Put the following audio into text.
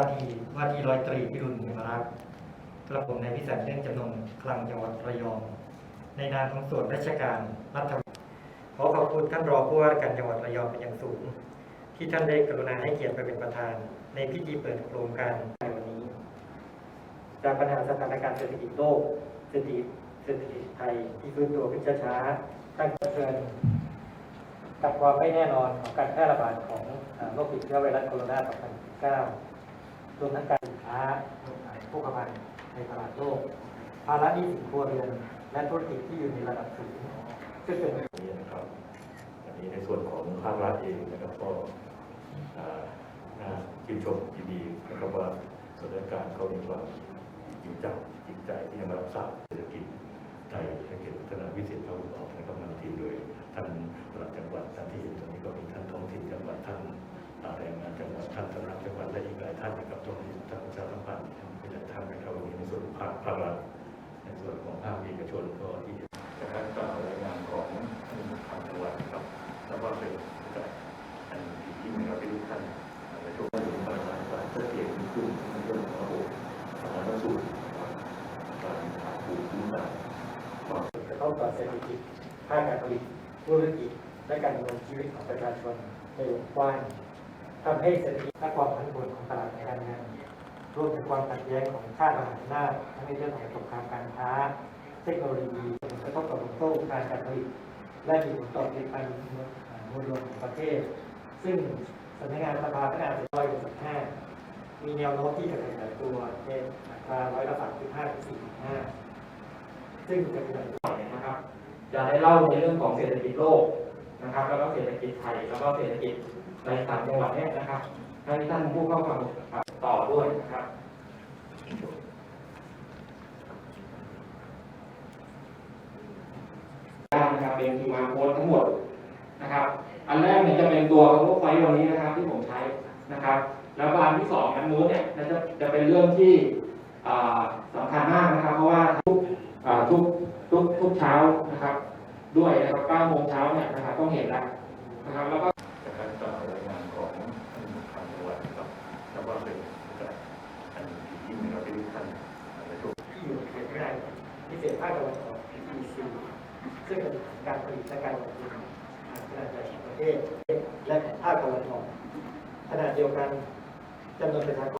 ว่าที่ว่าที่ร้อยตรีพิรุณเหมรักกระผมในพิสันเรื่องจำนงคลังจังหวัดระยอง ในนามของส่วนราชการรัฐขอขอบคุณท่านรองผู้ว่าการจังหวัดระยองเป็นอย่างสูง ที่ท่านได้กรุณาให้เกียรติไปเป็นประธาน ในพิธีเปิดโครงการในวันนี้ จากปัญหาสถานการณ์เศรษฐกิจโลกเศรษฐกิจเศรษฐกิจไทยที่ฟื้นตัวขึ้นช้าๆตั้งแต่เชิญกับความไม่แน่นอนของการแพร่ระบาดของโรคติดเชื้อไวรัสโคโรนา 2019 รวมทั้งการสินค้าโภคภัณฑ์ในตลาดโลก ภาระหนี้สินครัวเรือน และธุรกิจที่อยู่ในระดับสูงซึ่งเป็นนี้นะครับอันนี้ในส่วนของภาครัฐเองนะครับก็น่าชื่นชมยินดีนะครับว่าสถานการณ์เขามีความจริงจังจริงใจที่จะมารับทราบเศรษฐกิจไทยเศรษฐกิจพัฒนาวิสิต ท่านนะครับตรงนี้ทานประชาสัมพันธ์เป็นหลายท่านครับวันนี้ในส่วนภาคภาครัฐในส่วนของภาคเอกชนก็ที่จาการกล่าวรายงานของทางจังหวัดครับแล้วก็เป็นจากอันที่มีเราไปทุกท่านในช่วงนี้มีการการการชัดเจนขึ้นในเรื่องของระบบสาธารณสุขการหาผู้คุ้มกันกระทบต่อเศรษฐกิจภาคการผลิตธุรกิจและการดำรงชีวิตของประชาชนในวงกว้างทำให้เศรษฐกิจและความผันผวนของตลาด การเงินรวมถึงความขัดแย้งของชาติมหาอำนาจทั้งในเรื่องของสงครามการค้า เทคโนโลยีผลกระทบต่อวงโซ่การการผลิตและมีผลต่อผลิตภัณฑ์มวลรวมของประเทศ ซึ่งสำนักงานสภาพัฒนาเศรษฐกิจ65มีแนวโน้มที่จะขยายตัวในอัตราร้อยละ3.5ถึง4.5ซึ่งจะเป็นนะครับ จะได้เล่าในเรื่องของเศรษฐกิจโลกนะครับ แล้วก็เศรษฐกิจไทย แล้วก็เศรษฐกิจในต่างจังหวัดเนี่ยนะครับให้ท่านผู้เข้าฟัง ต่อด้วยนะครับได้นะครับเป็น QR code ทั้งหมดนะครับ อันแรกเนี่ยจะเป็นตัว PowerPoint วันนี้นะครับที่ผมใช้นะครับ แล้วก็อันที่สองอันนู้นเนี่ยจะจะเป็นเรื่องที่อ่าสำคัญมากนะครับ เพราะว่าทุกทุกทุกทุกเช้านะครับ ด้วยนะครับ9โมงเช้าเนี่ยนะครับต้องเห็นแล้วนะครับแล้วก็าคตะวันออก EC ซึ่งเป็นการผลิตและการลงทุนขนาดใหญ่ของประเทศและภาคตะวันออกขณะเดียวกันจำนวนประชากร